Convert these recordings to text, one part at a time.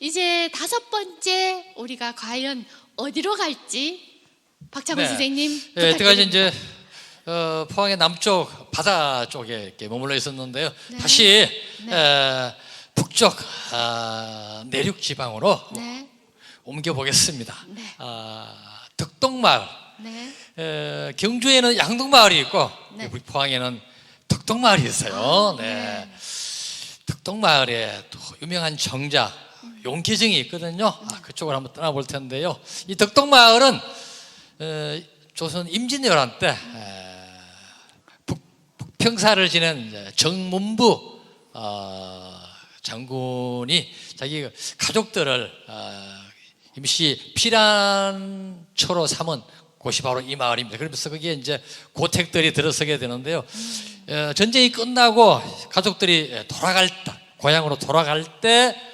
이제 다섯 번째 우리가 과연 어디로 갈지 박창훈 네. 선생님 예, 여태까지. 이제 어, 포항의 남쪽 바다 쪽에 이렇게 머물러 있었는데요. 네. 다시 네. 에, 북쪽 아, 내륙 지방으로 네, 옮겨 보겠습니다. 네. 아, 덕동마을. 네, 에, 경주에는 양동마을이 있고 네. 우리 포항에는 덕동마을이 있어요. 아, 네. 네. 덕동마을에 또 유명한 정자 용계정이 있거든요. 아, 그쪽으로 한번 떠나볼 텐데요. 이 덕동마을은 에, 조선 임진왜란 때 에, 북, 북평사를 지낸 정문부 어, 장군이 자기 가족들을 어, 임시 피란초로 삼은 곳이 바로 이 마을입니다. 그러면서 거기에 이제 고택들이 들어서게 되는데요. 어, 전쟁이 끝나고 가족들이 돌아갈 때, 고향으로 돌아갈 때 에,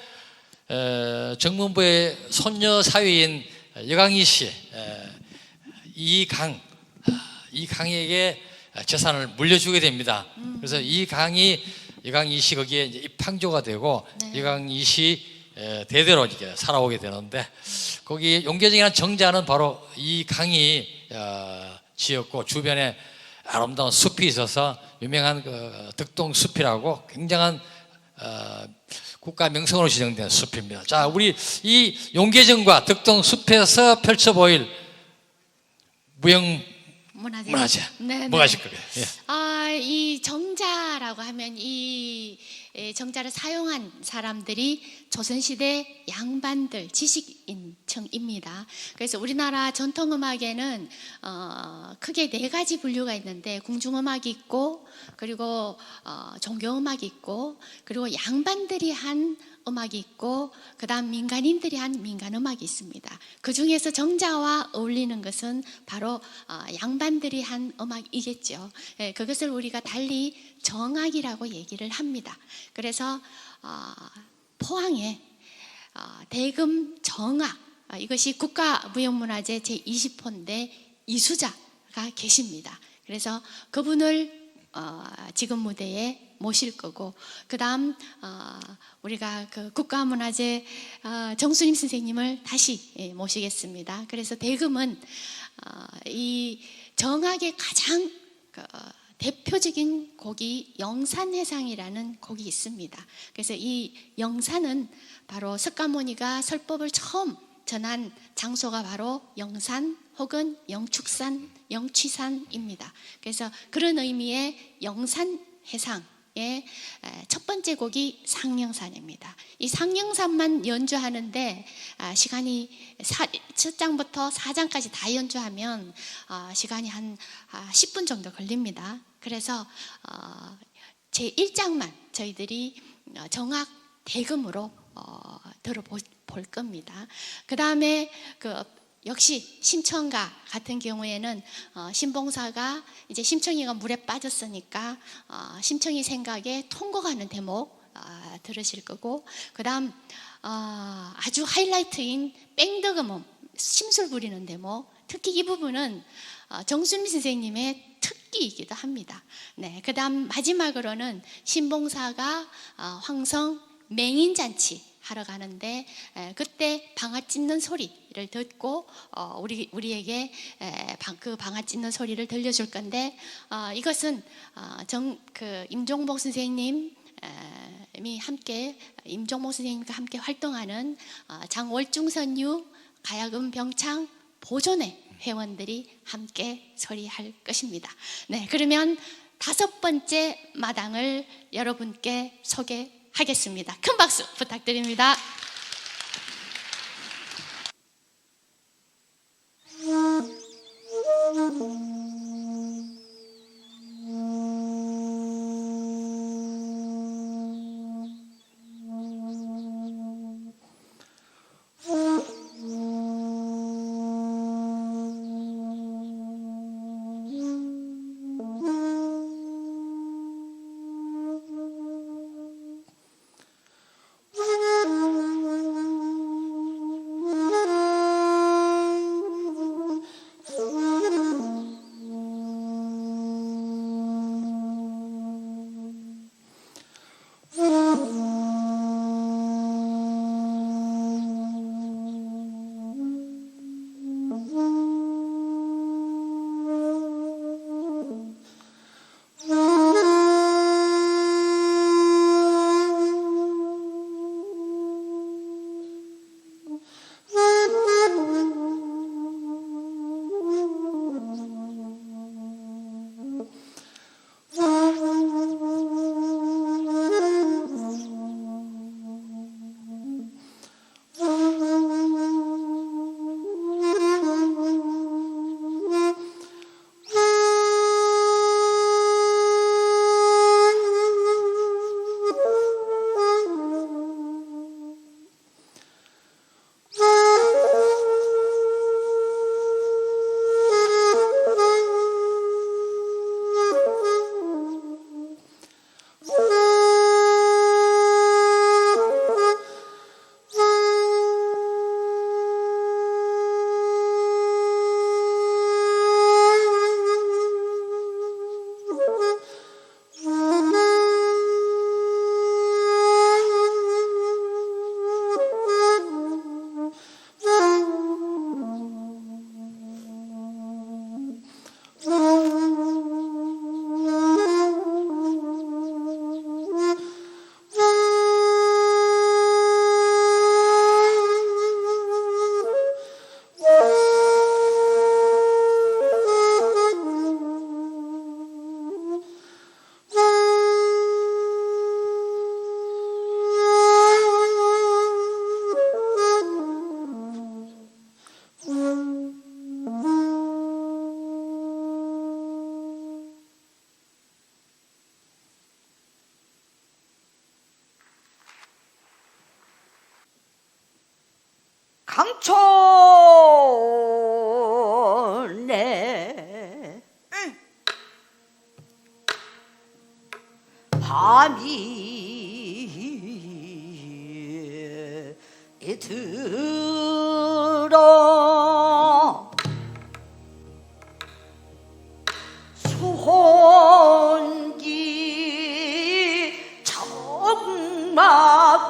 정문부의 손녀 사위인 여강희 씨, 에, 이강, 아, 이강에게 재산을 물려주게 됩니다. 그래서 이강이 여강희 씨 거기에 이제 입항조가 되고 네. 여강희 씨 에, 대대로 이렇게 살아오게 되는데 거기 용계정이라는 정자는 바로 이 강이 어, 지었고 주변에 아름다운 숲이 있어서 유명한 그 덕동 숲이라고 굉장한 어, 국가 명성으로 지정된 숲입니다. 자, 우리 이 용계정과 덕동 숲에서 펼쳐 보일 무형 문화재. 문화재 네, 뭐가 네. 있을 거예요? 예. 아, 이 정자라고 하면 이 에, 정자를 사용한 사람들이 조선시대 양반들 지식인층입니다. 그래서 우리나라 전통음악에는 어, 크게 네 가지 분류가 있는데 궁중음악이 있고 그리고 어, 종교음악이 있고 그리고 양반들이 한 음악이 있고 그다음 민간인들이 한 민간 음악이 있습니다. 그 중에서 정자와 어울리는 것은 바로 어, 양반들이 한 음악이겠죠. 예, 그것을 우리가 달리 정악이라고 얘기를 합니다. 그래서 어, 포항에 어, 대금 정악 어, 이것이 국가무형문화재 제 20호인데 이수자가 계십니다. 그래서 그분을 어, 지금 무대에 모실 거고 그다음 어, 우리가 그 국가문화재 어, 정수님 선생님을 다시 예, 모시겠습니다. 그래서 대금은 어, 이 정악의 가장 그, 대표적인 곡이 영산해상이라는 곡이 있습니다. 그래서 이 영산은 바로 석가모니가 설법을 처음 전한 장소가 바로 영산 혹은 영축산, 영취산입니다. 그래서 그런 의미의 영산해상의 첫 번째 곡이 상령산입니다. 이 상령산만 연주하는데 아, 시간이 사- 첫 장부터 4장까지 다 연주하면 아, 시간이 한 10분 정도 걸립니다. 그래서 어, 제 1장만 저희들이 어, 정악 대금으로 어, 들어볼 볼 겁니다. 그 다음에 그 역시 심청가 같은 경우에는 어, 신봉사가 이제 심청이가 물에 빠졌으니까 어, 심청이 생각에 통곡하는 대목 어, 들으실 거고 그다음 어, 아주 하이라이트인 뺑덕음음 심술 부리는 대목 특히 이 부분은 어, 정순미 선생님의 특기이기도 합니다. 네, 그다음 마지막으로는 신봉사가 어, 황성 맹인잔치 하러 가는데 에, 그때 방아 찢는 소리 를 듣고 어, 우리 우리에게 에, 방, 그 방아 찢는 소리를 들려줄 건데 어, 이것은 어, 정그 임종복 선생님 에, 이 함께 임종복 선생님과 함께 활동하는 어, 장월중 선유 가야금 병창 보존회 회원들이 함께 소리할 것입니다. 네, 그러면 다섯 번째 마당을 여러분께 소개하겠습니다. 큰 박수 부탁드립니다.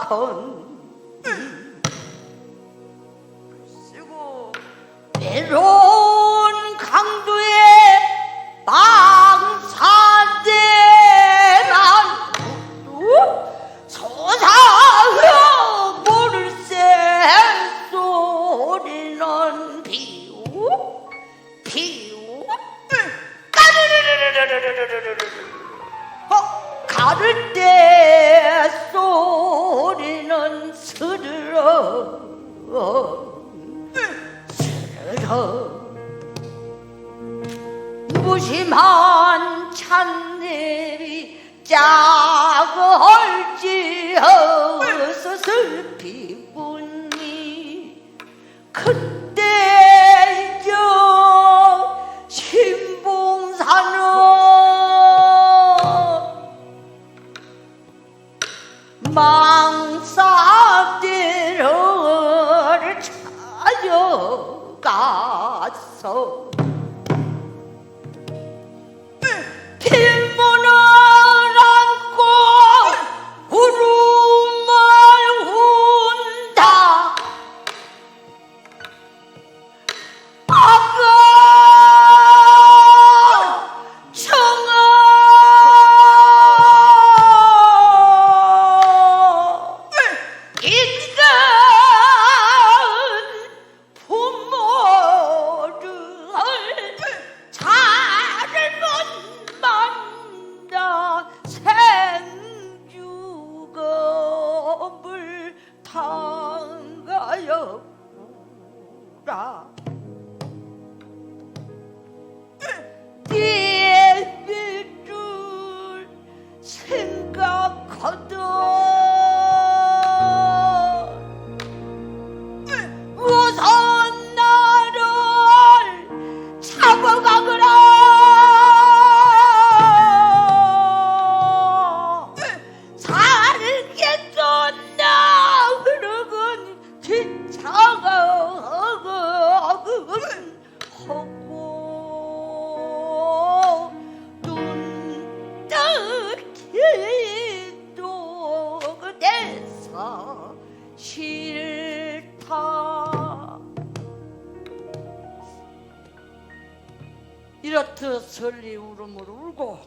嗯 무심한 찬내비 작을지어서 슬피군니 그때 저망 soul. 없다. 하고 눈 뜨기도 그대서 싫다. 이렇듯 설리 울음을 울고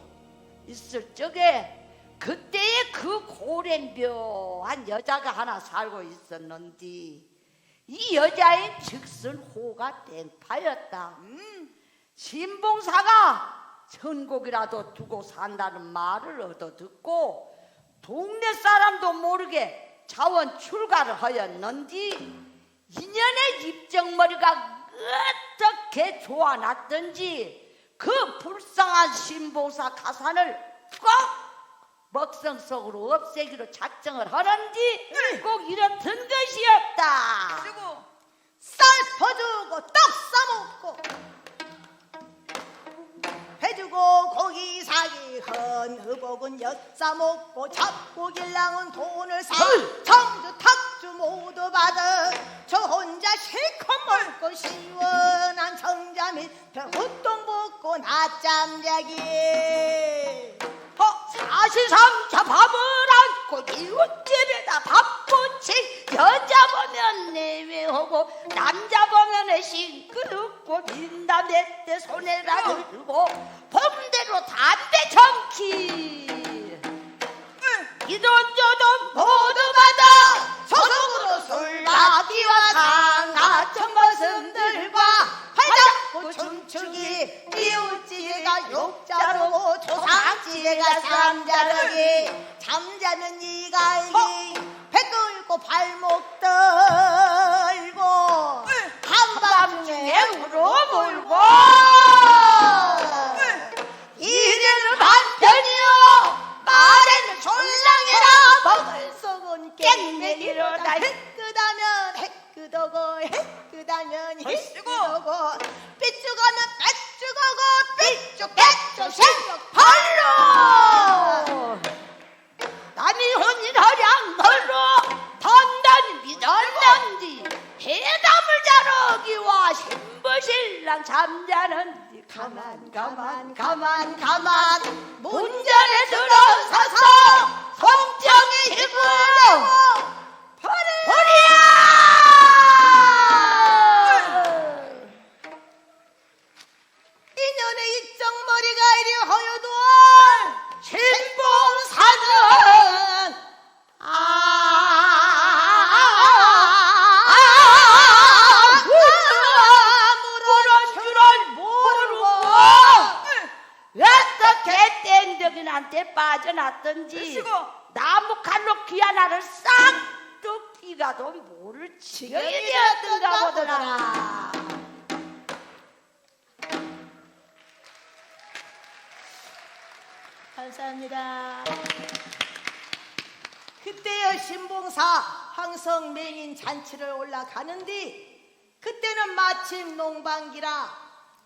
있을 적에 그때의 그 고랜 묘한 여자가 하나 살고 있었는데 이 여자인 즉슨 호가 땡파였다. 음, 신봉사가 천국이라도 두고 산다는 말을 얻어 듣고 동네 사람도 모르게 자원 출가를 하였는지 인연의 입정머리가 어떻게 좋아놨던지 그 불쌍한 신봉사 가산을 꼭 먹성 속으로 없애기로 작정을 하는지 꼭 이렇던 것이었다. 그리고 쌀 퍼주고 떡 싸먹고 해주고 고기 사기 헌 흐복은 엿 싸먹고 잡고 길랑은 돈을 사. 청주 탁주 모두 받아. 저 혼자 실컷 먹고 시원한 청자 밑에 후똥 붓고 낮잠 자기. 어, 사실상 자 밥을 안고 이웃집에다 밥 부치 여자 보면 내외하고 남자 보면 싱그럽고 민담 내때 손에다 들고 범대로 담배 정키 이돈저돈 모두 받아 소속으로 술라기와 상하천 것음들과 활잡고 춤추기 이웃지가 욕자로 조상지가 삼자르기 잠자는 이갈기 배 끌고 발목 신부신랑 잠자는지 가만 가만 가만 가만 문전에 들어서서 성정의 힘을 버 땡덕이한테 빠져났던지 나무 칼로 귀 하나를 싹둑 끼가도 모를 지경이 되었던가 보더라 감사합니다. 그때의 신봉사 황성 맹인 잔치를 올라가는데 그때는 마침 농방기라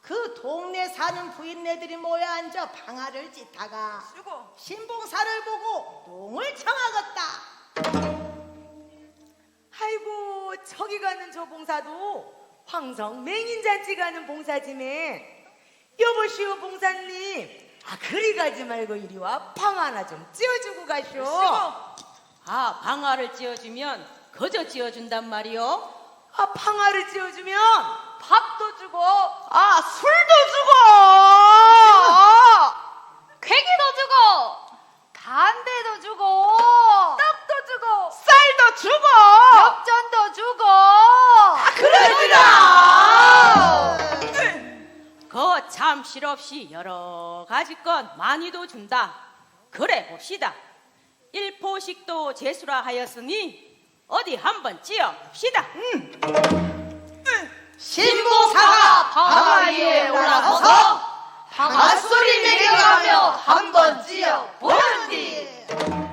그 동네 사는 부인네들이 모여 앉아 방아를 찢다가 신봉사를 보고 농을 청하겠다. 아이고 저기 가는 저 봉사도 황성 맹인잔치 가는 봉사지네 여보시오 봉사님. 아 그리 가지 말고 이리 와. 방 하나 좀 찌어주고 가쇼 아, 방아를 찧어주면 거저 찧어준단 말이요. 아 방아를 찌어주면 밥도 주고 아 술도 주고 괴기도 주고 담배도 주고 떡도 주고 쌀도 주고 역전도 주고 아그참 실없이 여러 가지 것 많이도 준다. 그래 봅시다. 일포식도 제수라 하였으니 어디 한번 찧어 봅시다. 신봉사가 방아 위에 올라서서 방아소리 매겨가며 한번 찌어 보는디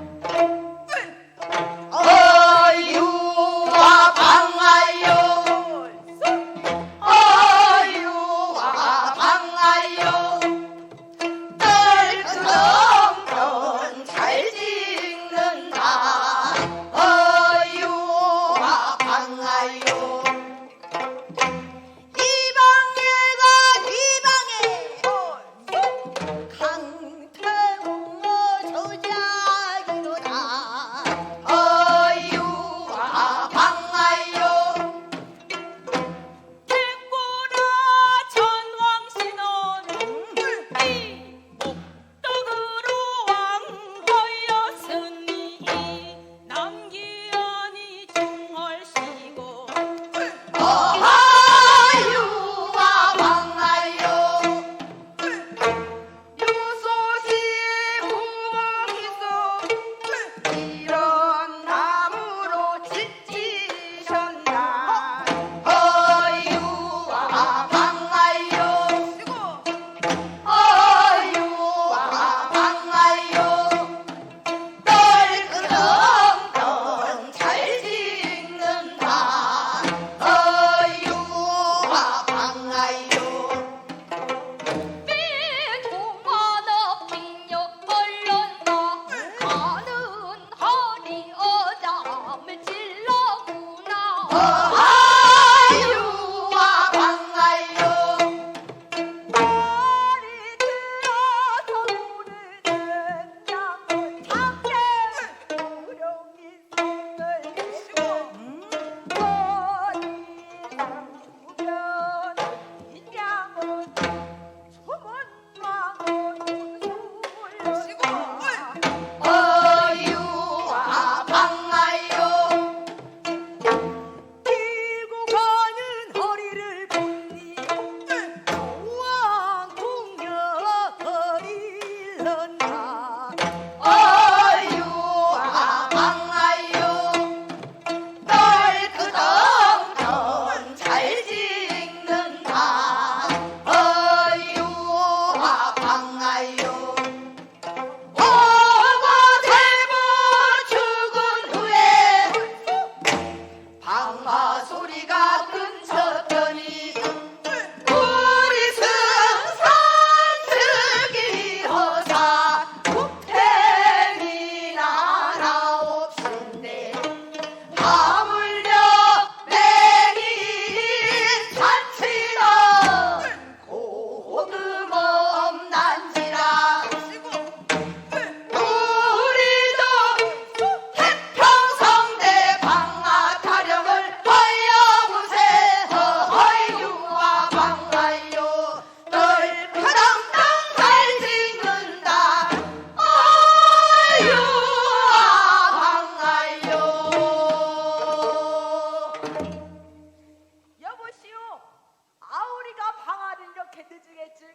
哦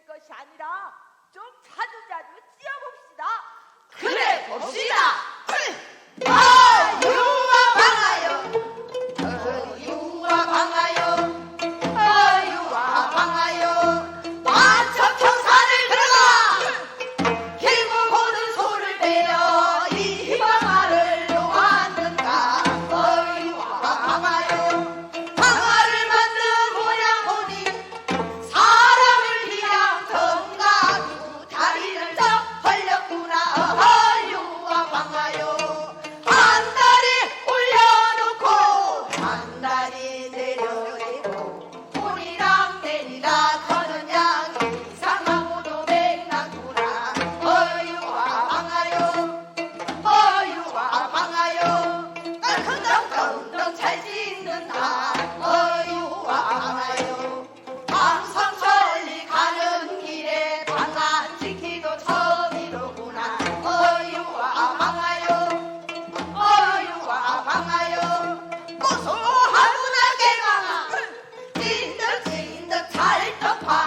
것이 아니라 좀 자주자주 찌어봅시다. 그래 봅시다. 찐득